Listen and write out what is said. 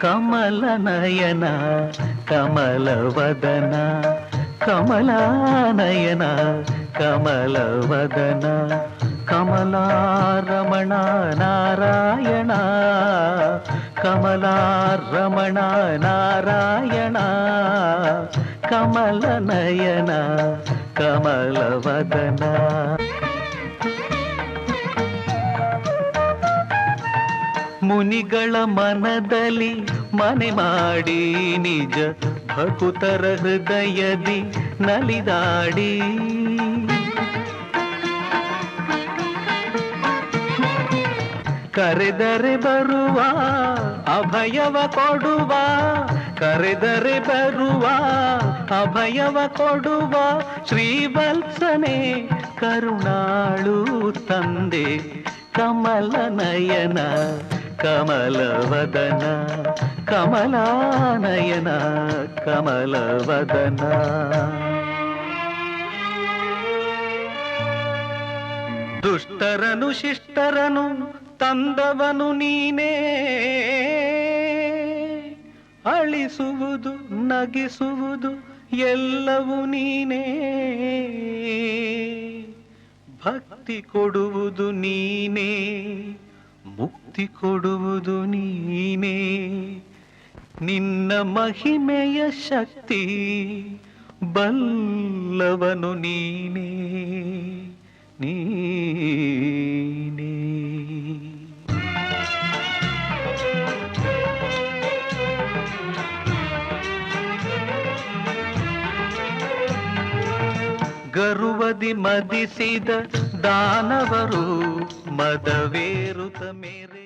ನಯನ ಕಮಲವದನ ಕಮಲಾನಯನ ಕಮಲವದನ ಕಮಲಾರಮಣ ನಾರಾಯಣ ಕಮಲಾರಮಣ ನಾರಾಯಣ ಕಮಲ ನಯನ ಕಮಲವದನ ಮುನಿಗಳ ಮನದಲ್ಲಿ ಮನೆ ಮಾಡಿ ನಿಜ ಭಕುತರ ಹೃದಯದಿ ನಲಿದಾಡಿ. ಕರೆದರೆ ಬರುವ ಅಭಯವ ಕೊಡುವ, ಕರೆದರೆ ಬರುವ ಅಭಯವ ಕೊಡುವ ಶ್ರೀವತ್ಸನೆ ಕರುಣಾಳು ತಂದೆ ಕಮಲ ನಯನ ಕಮಲವದನ ಕಮಲಾನಯನ ಕಮಲವದನ. ದುಷ್ಟರನು ಶಿಷ್ಟರನು ತಂದವನು ನೀನೇ. ಅಳಿಸುವುದು ನಗಿಸುವುದು ಎಲ್ಲವೂ ನೀನೇ. ಭಕ್ತಿ ಕೊಡುವುದು ನೀನೇ. ಮುಕ್ತಿ ಕೊಡುವುದು ನೀನೇ. ನಿನ್ನ ಮಹಿಮೆಯ ಶಕ್ತಿ ಬಲ್ಲವನು ನೀನೇ. ನೀನೇ. ಗರುವದಿ ಮದಿಸಿದ ದಾನವರು మదవేరుత మేరే